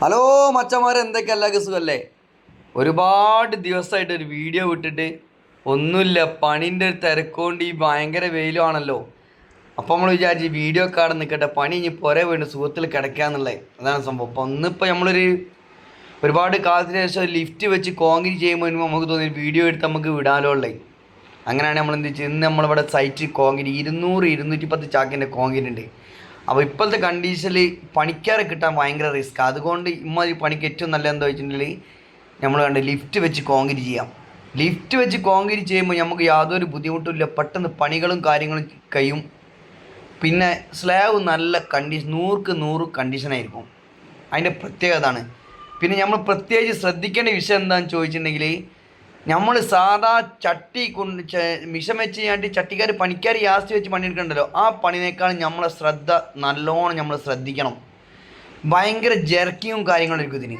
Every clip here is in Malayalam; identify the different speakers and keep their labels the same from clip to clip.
Speaker 1: ഹലോ മച്ചന്മാരെ എന്തൊക്കെയല്ല സുഖല്ലേ? ഒരുപാട് ദിവസമായിട്ട് ഒരു വീഡിയോ വിട്ടിട്ട് ഒന്നുമില്ല പണീന്റെ ഒരു തിരക്കുകൊണ്ട് ഈ ഭയങ്കര വെയിലുമാണല്ലോ അപ്പോൾ നമ്മൾ വിചാരിച്ച് വീഡിയോ കാർഡ് നിൽക്കട്ടെ പണി ഇനി പുര വീണ് സുഖത്തിൽ കിടക്കാന്നുള്ളത് അതാണ് സംഭവം. അപ്പം ഒന്നിപ്പോൾ നമ്മളൊരു ഒരുപാട് കാലത്തിന് ശേഷം ലിഫ്റ്റ് വെച്ച് കോൺക്രീറ്റ് ചെയ്യുമ്പോൾ നമുക്ക് തോന്നി വീഡിയോ എടുത്ത് നമുക്ക് വിടാലോ ഉള്ളേ. അങ്ങനെയാണ് നമ്മൾ എന്ത് വെച്ചാൽ ഇന്ന് നമ്മളിവിടെ സൈറ്റ് കോൺക്രീറ്റ് ഇരുന്നൂറ് ഇരുന്നൂറ്റി പത്ത് ചാക്കിന്റെ കോൺക്രീറ്റ് ഉണ്ട്. അപ്പോൾ ഇപ്പോഴത്തെ കണ്ടീഷനിൽ പണിക്കാരെ കിട്ടാൻ ഭയങ്കര റിസ്ക് അതുകൊണ്ട് ഇമ്മാതിരി പണിക്ക് ഏറ്റവും നല്ല എന്താ വെച്ചിട്ടുണ്ടെങ്കിൽ നമ്മൾ കണ്ട് ലിഫ്റ്റ് വെച്ച് കോൺക്രീറ്റ് ചെയ്യാം. ലിഫ്റ്റ് വെച്ച് കോൺക്രീറ്റ് ചെയ്യുമ്പോൾ നമുക്ക് യാതൊരു ബുദ്ധിമുട്ടുമില്ല പെട്ടെന്ന് പണികളും കാര്യങ്ങളും കഴിയും. പിന്നെ സ്ലാബ് നല്ല കണ്ടീഷൻ നൂറുക്ക് നൂറ് കണ്ടീഷനായിരിക്കും അതിന്റെ പ്രത്യേകത ആണ് പിന്നെ നമ്മൾ പ്രത്യേകിച്ച് ശ്രദ്ധിക്കേണ്ട വിഷയം എന്താണെന്ന് ചോദിച്ചിട്ടുണ്ടെങ്കിൽ നമ്മൾ സാധാ ചട്ടി കൊണ്ട് മിഷൻ മിഷം വെച്ച് കഴിഞ്ഞിട്ട് ചട്ടിക്കാർ പണിക്കാർ യാസ്തി വെച്ച് പണിയെടുക്കണ്ടല്ലോ. ആ പണിനേക്കാൾ നമ്മളെ ശ്രദ്ധ നല്ലോണം നമ്മൾ ശ്രദ്ധിക്കണം. ഭയങ്കര ജെർക്കിങ്ങും കാര്യങ്ങളായിരിക്കും ഇതിന്.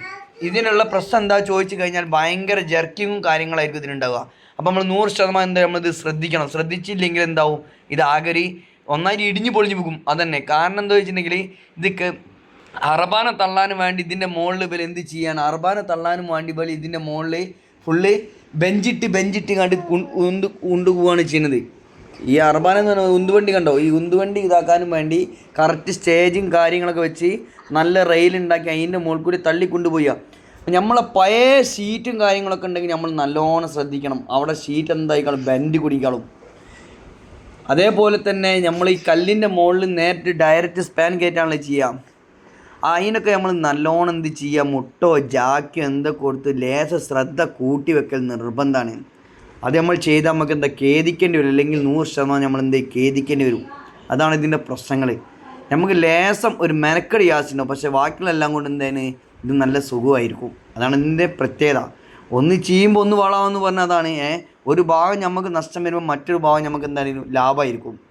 Speaker 1: ഇതിനുള്ള പ്രശ്നം എന്താ ചോദിച്ചു കഴിഞ്ഞാൽ ഭയങ്കര ജെർക്കിങ്ങും കാര്യങ്ങളായിരിക്കും ഇതിനുണ്ടാവുക. അപ്പോൾ നമ്മൾ നൂറ് ശതമാനം എന്താ നമ്മളിത് ശ്രദ്ധിക്കണം. ശ്രദ്ധിച്ചില്ലെങ്കിൽ എന്താവും? ഇത് ആകരി ഒന്നായി ഇടിഞ്ഞു പൊളിഞ്ഞു പോകും. അതന്നെ. കാരണം എന്താ വെച്ചിട്ടുണ്ടെങ്കിൽ ഇത് അറബാന തള്ളാനും വേണ്ടി ഇതിന്റെ മുകളിൽ ഇവർ എന്ത് ചെയ്യാണ്? അറബാന തള്ളാനും വേണ്ടി ഇവർ ഇതിന്റെ മുകളിൽ ഫുള്ള് ബെഞ്ചിട്ട് ബെഞ്ചിട്ട് കണ്ട് ഉന്ത് കൊണ്ടുപോവാണ് ചെയ്യുന്നത്. ഈ അർബാന എന്ന് പറഞ്ഞാൽ ഉന്തുവണ്ടി കണ്ടോ? ഈ ഉന്തുവണ്ടി ഇതാക്കാനും വേണ്ടി കറക്റ്റ് സ്റ്റേജും കാര്യങ്ങളൊക്കെ വെച്ച് നല്ല റെയിൽ ഉണ്ടാക്കി അതിന്റെ മുകളിൽ കൂടി തള്ളി കൊണ്ടുപോയി നമ്മളെ പഴയ ഷീറ്റും കാര്യങ്ങളൊക്കെ ഉണ്ടെങ്കിൽ നമ്മൾ നല്ലോണം ശ്രദ്ധിക്കണം. അവിടെ ഷീറ്റ് എന്തായിക്കാളും? ബെൻഡ് കുടിക്കാളും. അതേപോലെ തന്നെ നമ്മൾ ഈ കല്ലിന്റെ മുകളിൽ നേരിട്ട് ഡയറക്റ്റ് സ്പാൻ കയറ്റാണല്ലോ ചെയ്യാം. അതിനൊക്കെ നമ്മൾ നല്ലോണം എന്ത് ചെയ്യുക? മുട്ടോ ജാക്കോ എന്തൊക്കെ കൊടുത്ത് ലേശ ശ്രദ്ധ കൂട്ടി വെക്കൽ നിർബന്ധമാണ്. അത് നമ്മൾ ചെയ്താൽ നമുക്ക് എന്താ ഖേദിക്കേണ്ടി വരും. അല്ലെങ്കിൽ നൂറ് ശതമാനം നമ്മൾ എന്ത് ഖേദിക്കേണ്ടി വരും. അതാണ് ഇതിന്റെ പ്രശ്നങ്ങൾ. നമുക്ക് ലേശം ഒരു മെനക്കടി യാസിനോ പക്ഷേ ബാക്കിയുള്ളെല്ലാം കൊണ്ട് എന്താണ്? ഇത് നല്ല സുഖമായിരിക്കും. അതാണ് ഇതിന്റെ പ്രത്യേകത. ഒന്ന് ചെയ്യുമ്പോൾ ഒന്ന് വളാമെന്ന് പറഞ്ഞാൽ അതാണ് ഒരു ഭാഗം നമുക്ക് നഷ്ടം വരുമ്പോൾ മറ്റൊരു ഭാഗം നമുക്ക് എന്തായാലും ലാഭമായിരിക്കും.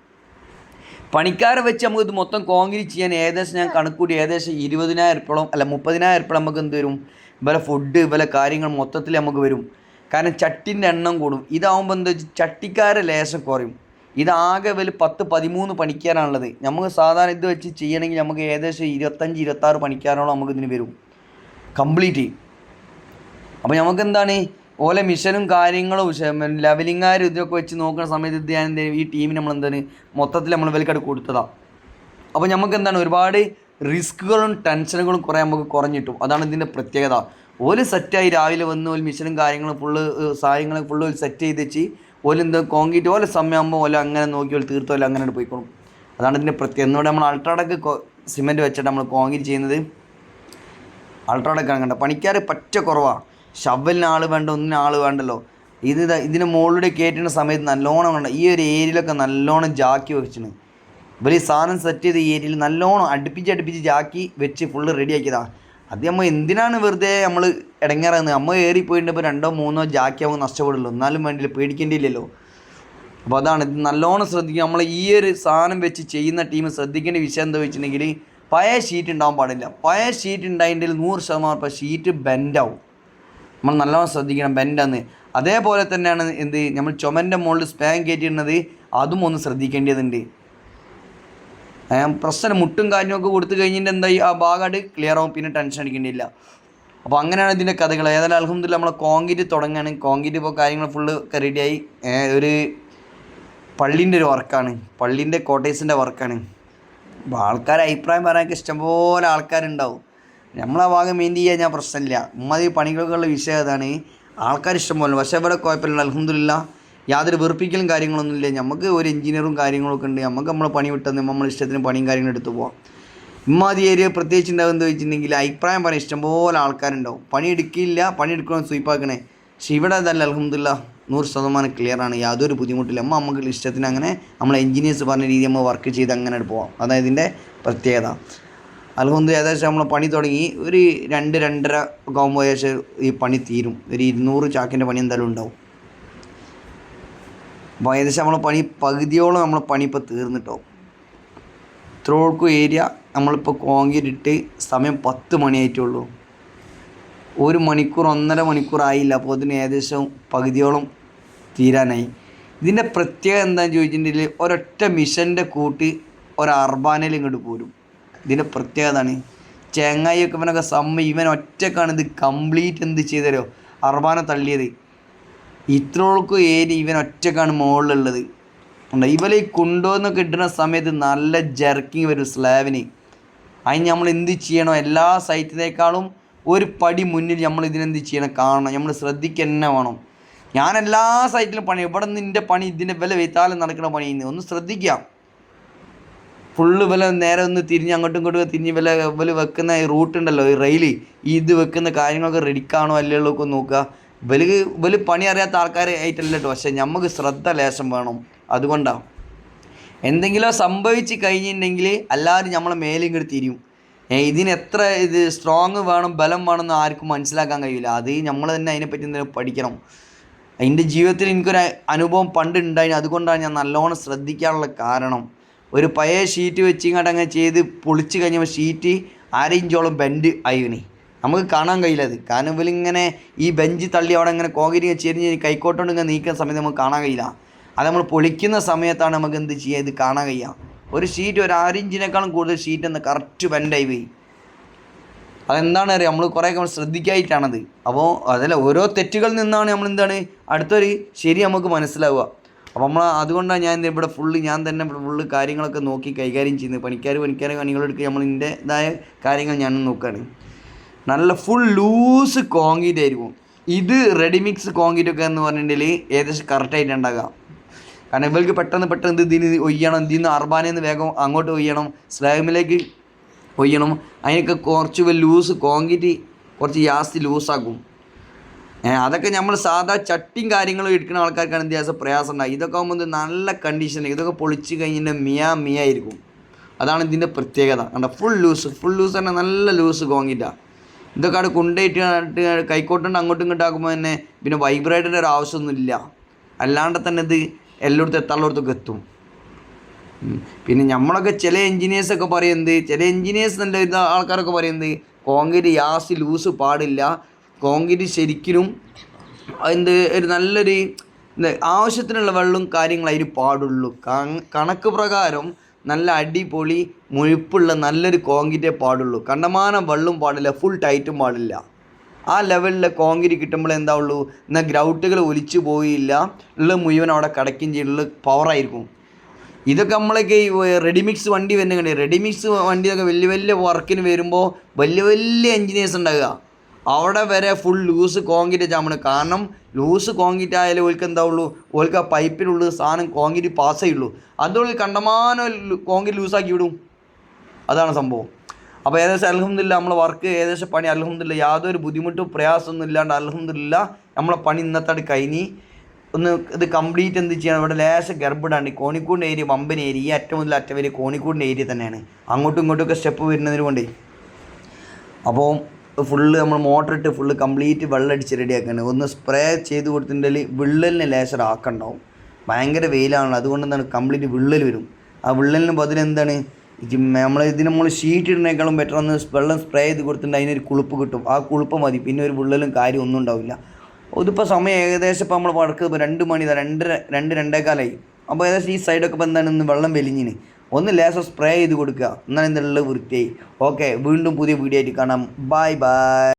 Speaker 1: പണിക്കാരെ വെച്ച് നമുക്ക് ഇത് മൊത്തം കോൺക്രീറ്റ് ചെയ്യാൻ ഏകദേശം ഞാൻ കണക്കൂട്ടി ഏകദേശം ഇരുപതിനായിരം ഉറുപ്പോളം അല്ല മുപ്പതിനായിരം ഉറുപ്പോളം നമുക്ക് എന്ത് വരും? ഇവലെ ഫുഡ് ഇവലെ കാര്യങ്ങൾ മൊത്തത്തിൽ നമുക്ക് വരും. കാരണം ചട്ടിന്റെ എണ്ണം കൂടും. ഇതാവുമ്പോൾ എന്താ വെച്ചാൽ ചട്ടിക്കാരെ ലേശം കുറയും. ഇതാകെ വില പത്ത് പതിമൂന്ന് പണിക്കാരാണുള്ളത്. നമുക്ക് സാധാരണ ഇത് വെച്ച് ചെയ്യണമെങ്കിൽ നമുക്ക് ഏകദേശം ഇരുപത്തഞ്ച് ഇരുപത്താറ് പണിക്കാരോളം നമുക്ക് ഇതിന് വരും. കംപ്ലീറ്റ് അപ്പോൾ നമുക്ക് എന്താണ്? ഓലെ മിഷനും കാര്യങ്ങളും ലെവലിങ്ങാരും ഇതൊക്കെ വെച്ച് നോക്കുന്ന സമയത്ത് ഇത് ഞാൻ ഈ ടീമിന് നമ്മൾ എന്താണ് മൊത്തത്തിൽ നമ്മൾ വിലക്കട് കൊടുത്തതാണ് അപ്പോൾ നമുക്ക് എന്താണ്? ഒരുപാട് റിസ്ക്കുകളും ടെൻഷനുകളും കുറേ നമുക്ക് കുറഞ്ഞിട്ടും അതാണ് ഇതിന്റെ പ്രത്യേകത. ഒരു സെറ്റായി രാവിലെ വന്ന് ഒരു മിഷനും കാര്യങ്ങളും ഫുള്ള് സാധനങ്ങളും ഫുള്ള് സെറ്റ് ചെയ്ത് വെച്ച് ഓൽ എന്താ കോൺക്രീറ്റ് ഓലെ സമയമാകുമ്പോൾ ഓല അങ്ങനെ നോക്കി ഓല തീർത്തോ ഓല അങ്ങനെ പോയിക്കോളും. അതാണ് ഇതിന്റെ പ്രത്യേകത. എന്നോട് നമ്മൾ അൾട്രാടക്ക് സിമെന്റ് വെച്ചിട്ട് നമ്മൾ കോൺക്രീറ്റ് ചെയ്യുന്നത്. അൾട്രാടക്കാണ് കണ്ടത് പണിക്കാർ പറ്റ കുറവാണ് ഷവലിന് ആൾ വേണ്ട ഒന്നിനും ആൾ വേണ്ടല്ലോ. ഇത് ഇതിന് മുകളിലൂടെ കയറ്റുന്ന സമയത്ത് നല്ലോണം വേണ്ട ഈ ഒരു ഏരിയയിലൊക്കെ നല്ലോണം ജാക്കി വെച്ചിന്. ഇവർ ഈ സാധനം സെറ്റ് ചെയ്ത ഏരിയയിൽ നല്ലോണം അടുപ്പിച്ച് അടുപ്പിച്ച് ജാക്കി വെച്ച് ഫുള്ള് റെഡിയാക്കിയതാ അത് നമ്മൾ എന്തിനാണ് വെറുതെ നമ്മൾ ഇടങ്ങാറുന്നത് അമ്മ ഏറിപ്പോയിട്ടുണ്ടപ്പോൾ രണ്ടോ മൂന്നോ ജാക്കി നമുക്ക് നഷ്ടപ്പെടുള്ളൂ. എന്നാലും വേണ്ടില്ല പേടിക്കേണ്ടിയില്ലല്ലോ. അപ്പോൾ അതാണ് ഇത് നല്ലോണം ശ്രദ്ധിക്കുക നമ്മൾ ഈ ഒരു സാധനം വെച്ച് ചെയ്യുന്ന ടീം ശ്രദ്ധിക്കേണ്ട വിഷയം എന്താ വെച്ചിട്ടുണ്ടെങ്കിൽ പഴയ ഷീറ്റ് ഉണ്ടാവാൻ പാടില്ല. പഴയ ഷീറ്റ് ഉണ്ടായതിന്റെ നൂറ് ശതമാനം ഷീറ്റ് ബെൻഡാവും നമ്മൾ നല്ലോണം ശ്രദ്ധിക്കണം ബെൻഡാന്ന് അതേപോലെ തന്നെയാണ് എന്ത് നമ്മൾ ചുമന്റെ മുകളിൽ സ്പാൻ കയറ്റിയിരുന്നത് അതും ഒന്ന് ശ്രദ്ധിക്കേണ്ടതുണ്ട്. പ്രശ്നം മുട്ടും കാര്യമൊക്കെ കൊടുത്തു കഴിഞ്ഞിട്ട് എന്തായി? ആ ഭാഗമായിട്ട് ക്ലിയർ ആവും പിന്നെ ടെൻഷൻ അടിക്കേണ്ടിയില്ല. അപ്പോൾ അങ്ങനെയാണ് ഇതിന്റെ കഥകൾ. ഏതായാലും അലഹമ്മദില്ല നമ്മൾ കോൺക്രീറ്റ് തുടങ്ങുകയാണ് കോൺക്രീറ്റ് ഇപ്പോൾ കാര്യങ്ങൾ ഫുള്ള് റെഡിയായി ഒരു പള്ളീന്റെ ഒരു വർക്കാണ്. പള്ളീന്റെ കോട്ടേഴ്സിന്റെ വർക്കാണ്. അപ്പോൾ ആൾക്കാർ അഭിപ്രായം പറയാനൊക്കെ ഇഷ്ടംപോലെ ആൾക്കാരുണ്ടാവും. നമ്മളെ ഭാഗം മെയിൻ ചെയ്യാൻ ഞാൻ പ്രശ്നമില്ല. ഉമ്മതി പണികൾക്കുള്ള വിഷയം അതാണ്. ആൾക്കാർ ഇഷ്ടം പോലെ പക്ഷേ ഇവിടെ കുഴപ്പമില്ല. അലഹമില്ല യാതൊരു വെറുപ്പിക്കലും കാര്യങ്ങളൊന്നുമില്ല നമുക്ക് ഒരു എഞ്ചിനീയറും കാര്യങ്ങളൊക്കെ ഉണ്ട്. നമുക്ക് നമ്മൾ പണി വിട്ടെന്ന് നമ്മൾ ഇഷ്ടത്തിന് പണിയും കാര്യങ്ങളും എടുത്തു പോവാം. ഇമ്മാതി ഏരിയ പ്രത്യേകിച്ച് ഉണ്ടാകുമെന്ന് വെച്ചിട്ടുണ്ടെങ്കിൽ അഭിപ്രായം പറയാൻ ഇഷ്ടംപോലെ ആൾക്കാരുണ്ടാവും. പണി എടുക്കില്ല. പണി എടുക്കണം സ്വീപ്പാക്കണേ പക്ഷെ ഇവിടെ അതല്ല. അലഹമില്ല നൂറ് ശതമാനം ക്ലിയറാണ് യാതൊരു ബുദ്ധിമുട്ടില്ല. അമ്മ നമുക്ക് ഇഷ്ടത്തിന് അങ്ങനെ നമ്മൾ എഞ്ചിനീയേഴ്സ് പറഞ്ഞ രീതി നമ്മൾ വർക്ക് ചെയ്ത് അങ്ങനെ പോവാം. അതായത് ഇതിന്റെ പ്രത്യേകത. അലഹമ്മദ് ഏകദേശം നമ്മൾ പണി തുടങ്ങി. ഒരു രണ്ട് രണ്ടര ഒക്കെ ആകുമ്പോൾ ഏകദേശം ഈ പണി തീരും. ഒരു ഇരുന്നൂറ് ചാക്കിന്റെ പണി എന്തായാലും ഉണ്ടാവും. അപ്പോൾ ഏകദേശം നമ്മൾ പണി പകുതിയോളം നമ്മൾ പണി ഇപ്പോൾ തീർന്നിട്ടോ. ഇത്രോൾക്കും ഏരിയ നമ്മളിപ്പോൾ കോൺക്രീറ്റ് ഇട്ട് സമയം പത്ത് മണിയായിട്ടുള്ളൂ. ഒരു മണിക്കൂർ ഒന്നര മണിക്കൂർ ആയില്ല. അപ്പോൾ അതിന് ഏകദേശം പകുതിയോളം തീരാനായി. ഇതിന്റെ പ്രത്യേകത എന്താണെന്ന് ചോദിച്ചിട്ടുണ്ടെങ്കിൽ ഒരൊറ്റ മിഷന്റെ കൂട്ടി ഒരു അർബാനയിൽ ഇങ്ങോട്ട് പോരും. ഇതിന്റെ പ്രത്യേകത ആണ് ചെങ്ങായിയൊക്കെ ഇവനൊക്കെ സമ്മ ഇവൻ ഒറ്റക്കാണ് ഇത് കംപ്ലീറ്റ് എന്ത് ചെയ്തരോ? അർബാനെ തള്ളിയത്. ഇത്രോൾക്കും ഏരി ഇവൻ ഒറ്റക്കാണ് മുകളിലുള്ളത് ഉണ്ട് ഇവലെ ഈ കൊണ്ടുവന്നൊക്കെ ഇടുന്ന സമയത്ത് നല്ല ജർക്കിങ് വരും സ്ലാബിന് അതിന് നമ്മൾ എന്ത് ചെയ്യണം? എല്ലാ സൈറ്റിനേക്കാളും ഒരു പടി മുന്നിൽ നമ്മൾ ഇതിനെന്ത് ചെയ്യണം? കാണണം. നമ്മൾ ശ്രദ്ധിക്കുക വേണം. ഞാൻ എല്ലാ സൈറ്റിലും പണി ഇവിടെ നിന്ന് എന്റെ പണി ഇതിന്റെ വില വെയ്ത്താലും നടക്കുന്ന പണി ഒന്ന് ശ്രദ്ധിക്കാം. ഫുള്ള് ഇവലെ നേരെ ഒന്ന് തിരിഞ്ഞ് അങ്ങോട്ടും ഇങ്ങോട്ടും തിരിഞ്ഞ് ഇവലെ ഇവൽ വെക്കുന്ന ഈ റൂട്ട് ഉണ്ടല്ലോ ഈ റെയിൽ ഇത് വെക്കുന്ന കാര്യങ്ങളൊക്കെ റെഡിക്കാണോ അല്ലയോ ഒക്കെ നോക്കുക. ഇവൽ ഇവൽ പണി അറിയാത്ത ആൾക്കാർ ആയിട്ടല്ല കേട്ടോ പക്ഷെ നമുക്ക് ശ്രദ്ധ ലേശം വേണം. അതുകൊണ്ടാണ് എന്തെങ്കിലും സംഭവിച്ച് കഴിഞ്ഞിട്ടുണ്ടെങ്കിൽ എല്ലാവരും നമ്മളെ മേലും ഇങ്ങോട്ട് തിരിയും. ഇതിന് എത്ര ഇത് സ്ട്രോങ് വേണം ബലം വേണമെന്ന് ആർക്കും മനസ്സിലാക്കാൻ കഴിയില്ല. അത് നമ്മൾ തന്നെ അതിനെപ്പറ്റി എന്തെങ്കിലും പഠിക്കണം. എന്റെ ജീവിതത്തിൽ എനിക്കൊരു അനുഭവം പണ്ട് ഉണ്ടായിരുന്നു അതുകൊണ്ടാണ് ഞാൻ നല്ലോണം ശ്രദ്ധിക്കാനുള്ള കാരണം. ഒരു പഴയ ഷീറ്റ് വെച്ച് ഇങ്ങോട്ട് ചെയ്ത് പൊളിച്ച് കഴിഞ്ഞപ്പോൾ ഷീറ്റ് അരയിഞ്ചോളം ബെൻഡ് ആയിനി. നമുക്ക് കാണാൻ കഴിയില്ല അത്. കാരണം ഇവലിങ്ങനെ ഈ ബെഞ്ച് തള്ളി അവിടെ ഇങ്ങനെ കോകിരി ചെരിഞ്ഞ് കൈക്കോട്ടോണ്ട് ഇങ്ങനെ നീക്കുന്ന സമയത്ത് നമുക്ക് കാണാൻ കഴിയില്ല. അത് നമ്മൾ പൊളിക്കുന്ന സമയത്താണ് നമുക്ക് എന്ത് ചെയ്യുക ഇത് കാണാൻ കഴിയുക ഒരു ഷീറ്റ് ഒരു ആരിഞ്ചിനേക്കാളും കൂടുതൽ ഷീറ്റ് എന്ന് കറക്റ്റ് ബെൻഡായി പോയി. അതെന്താണ് അറിയാം? നമ്മൾ കുറേ നമ്മൾ ശ്രദ്ധിക്കായിട്ടാണത്. അപ്പോൾ അതല്ല ഓരോ തെറ്റുകളിൽ നിന്നാണ് നമ്മൾ എന്താണ്? അടുത്തൊരു ശരി നമുക്ക് മനസ്സിലാവുക. അപ്പോൾ നമ്മൾ അതുകൊണ്ടാണ് ഞാൻ ഇവിടെ ഫുള്ള് ഞാൻ തന്നെ ഫുള്ള് കാര്യങ്ങളൊക്കെ നോക്കി കൈകാര്യം ചെയ്യുന്നത്. പണിക്കാർ പണിക്കാരെ പണികളെടുക്കുക നമ്മൾ ഇതിന്റെതായ കാര്യങ്ങൾ ഞാൻ നോക്കുകയാണ്. നല്ല ഫുൾ ലൂസ് കോൺക്രീറ്റ് ആയിരിക്കും. ഇത് റെഡിമിക്സ് കോൺക്രീറ്റ് ഒക്കെ എന്ന് പറഞ്ഞിട്ടുണ്ടെങ്കിൽ ഏകദേശം കറക്റ്റായിട്ട് ഉണ്ടാകാം കാരണം ഇവർക്ക് പെട്ടെന്ന് പെട്ടെന്ന് ഇത് ഇതിന് ഒയ്യണം. ഇതിൽ നിന്ന് അർബാനിൽ നിന്ന് വേഗം അങ്ങോട്ട് ഒയ്യണം. സ്ലാമിലേക്ക് ഒയ്യണം. അതിനൊക്കെ കുറച്ച് ലൂസ് കോൺക്രീറ്റ് കുറച്ച് ജാസ്തി ലൂസാക്കും അതൊക്കെ നമ്മൾ സാധാ ചട്ടിയും കാര്യങ്ങളും എടുക്കുന്ന ആൾക്കാർക്കാണ് വ്യത്യാസം പ്രയാസം ഉണ്ടാകും ഇതൊക്കെ ആകുമ്പോൾ നല്ല കണ്ടീഷൻ ഇതൊക്കെ പൊളിച്ച് കഴിഞ്ഞിട്ട് മിയ മിയ ആയിരിക്കും. അതാണ് ഇതിന്റെ പ്രത്യേകത. കണ്ട? ഫുൾ ലൂസ് ഫുൾ ലൂസ് തന്നെ നല്ല ലൂസ് കോങ്ങിട്ടാണ് ഇതൊക്കെ അവിടെ കൊണ്ടുപോയിട്ട് കൈക്കോട്ടുണ്ട് അങ്ങോട്ടും ഇങ്ങോട്ടും ആക്കുമ്പോൾ തന്നെ പിന്നെ വൈബ്രേറ്ററിന്റെ ഒരു ആവശ്യമൊന്നുമില്ല. അല്ലാണ്ട് തന്നെ ഇത് എല്ലായിടത്തും എത്താനുള്ളടത്തൊക്കെ എത്തും. പിന്നെ നമ്മളൊക്കെ ചില എൻജിനീയേഴ്സൊക്കെ പറയുന്നത് ചില എൻജിനീയേഴ്സ് നല്ല ആൾക്കാരൊക്കെ പറയുന്നത് കോൺക്രീറ്റ് യാസി ലൂസ് പാടില്ല. കോൺക്രീറ്റ് ശരിക്കും എന്ത് ഒരു നല്ലൊരു ആവശ്യത്തിനുള്ള വെള്ളവും കാര്യങ്ങളും അതിന് പാടുള്ളൂ. കണ- കണക്ക് പ്രകാരം നല്ല അടിപൊളി മുഴുപ്പുള്ള നല്ലൊരു കോൺക്രീറ്റേ പാടുള്ളൂ. കണ്ടമാനം വെള്ളം പാടില്ല ഫുൾ ടൈറ്റും പാടില്ല. ആ ലെവലിലെ കോൺക്രീറ്റ് കിട്ടുമ്പോൾ എന്താ ഉള്ളൂ? എന്നാൽ ഗ്രൗട്ടുകൾ ഒലിച്ചു പോയില്ല ഉള്ള മുഴുവൻ അവിടെ കിടക്കുകയും ചെയ്യുള്ള പവറായിരിക്കും ഇതൊക്കെ നമ്മളൊക്കെ ഈ റെഡിമിക്സ് വണ്ടി വരുന്ന റെഡിമിക്സ് വണ്ടിയൊക്കെ വലിയ വലിയ വർക്കിന് വരുമ്പോൾ വലിയ വലിയ എൻജിനീയേഴ്സ് ഉണ്ടാകുക അവിടെ വരെ ഫുൾ ലൂസ് കോൺക്രീറ്റ് ചാമണ് കാരണം ലൂസ് കോൺക്രീറ്റ് ആയാലും ഓൽക്ക് എന്താ ഉള്ളൂ ഓൽക്ക് ആ സാധനം കോൺക്രീറ്റ് പാസ് ചെയ്യുള്ളൂ. അതുകൊണ്ട് കണ്ടമാനം കോൺക്രീറ്റ് ലൂസാക്കി വിടും. അതാണ് സംഭവം. അപ്പോൾ ഏകദേശം അലഹമില്ല നമ്മളെ വർക്ക് ഏകദേശം പണി അലഹമില്ല യാതൊരു ബുദ്ധിമുട്ടും പ്രയാസമൊന്നും ഇല്ലാണ്ട് അലഹമില്ല നമ്മളെ പണി ഇന്നത്തെ കഴിഞ്ഞ് ഒന്ന് ഇത് കംപ്ലീറ്റ് എന്ത് ചെയ്യണം? ഇവിടെ ലേശം ഈ കോണിക്കൂടിന്റെ ഏരിയ വമ്പൻ ഏരിയ. ഈ അറ്റം മുതൽ അറ്റം വരെ കോണിക്കൂടിന്റെ ഏരിയ തന്നെയാണ്. അങ്ങോട്ടും ഇങ്ങോട്ടും ഒക്കെ സ്റ്റെപ്പ് വരുന്നതിന് കൊണ്ടേ അപ്പോൾ ഫുള്ള് നമ്മൾ മോട്ടർ ഇട്ട് ഫുള്ള് കംപ്ലീറ്റ് വെള്ളം അടിച്ച് റെഡിയാക്കാണ് ഒന്ന് സ്പ്രേ ചെയ്ത് കൊടുത്തിട്ടുണ്ടെങ്കിൽ വിള്ളലിന് ലേശർ ആക്കുണ്ടാവും. ഭയങ്കര വെയിലാണല്ലോ. അതുകൊണ്ട് എന്താണ്? കംപ്ലീറ്റ് വിള്ളൽ വരും. ആ വിള്ളലിന് ബദൽ എന്താണ്? നമ്മൾ ഇതിന് നമ്മൾ ഷീറ്റ് ഇടുന്നേക്കാളും ബെറ്റർ ഒന്ന് വെള്ളം സ്പ്രേ ചെയ്ത് കൊടുത്തിട്ടുണ്ടെങ്കിൽ അതിനൊരു കുളിപ്പ് കിട്ടും. ആ കുളിപ്പ് മതി. പിന്നെ ഒരു വിള്ളലും കാര്യം ഒന്നും ഉണ്ടാവില്ല. ഇതിപ്പോൾ സമയം ഏകദേശം ഇപ്പോൾ നമ്മൾ വടക്ക് രണ്ട് മണി രണ്ട് രണ്ട് രണ്ടേകാലായി. അപ്പോൾ ഏകദേശം ഈ സൈഡൊക്കെ ഇപ്പോൾ എന്താണ്? വെള്ളം വലിഞ്ഞിന്. ഒന്ന് ലേസർ സ്പ്രേ ചെയ്ത് കൊടുക്കുക. എന്നാൽ എന്നുള്ള വൃത്തിയായി. ഓക്കെ വീണ്ടും പുതിയ വീഡിയോ ആയിട്ട് കാണാം. Bye bye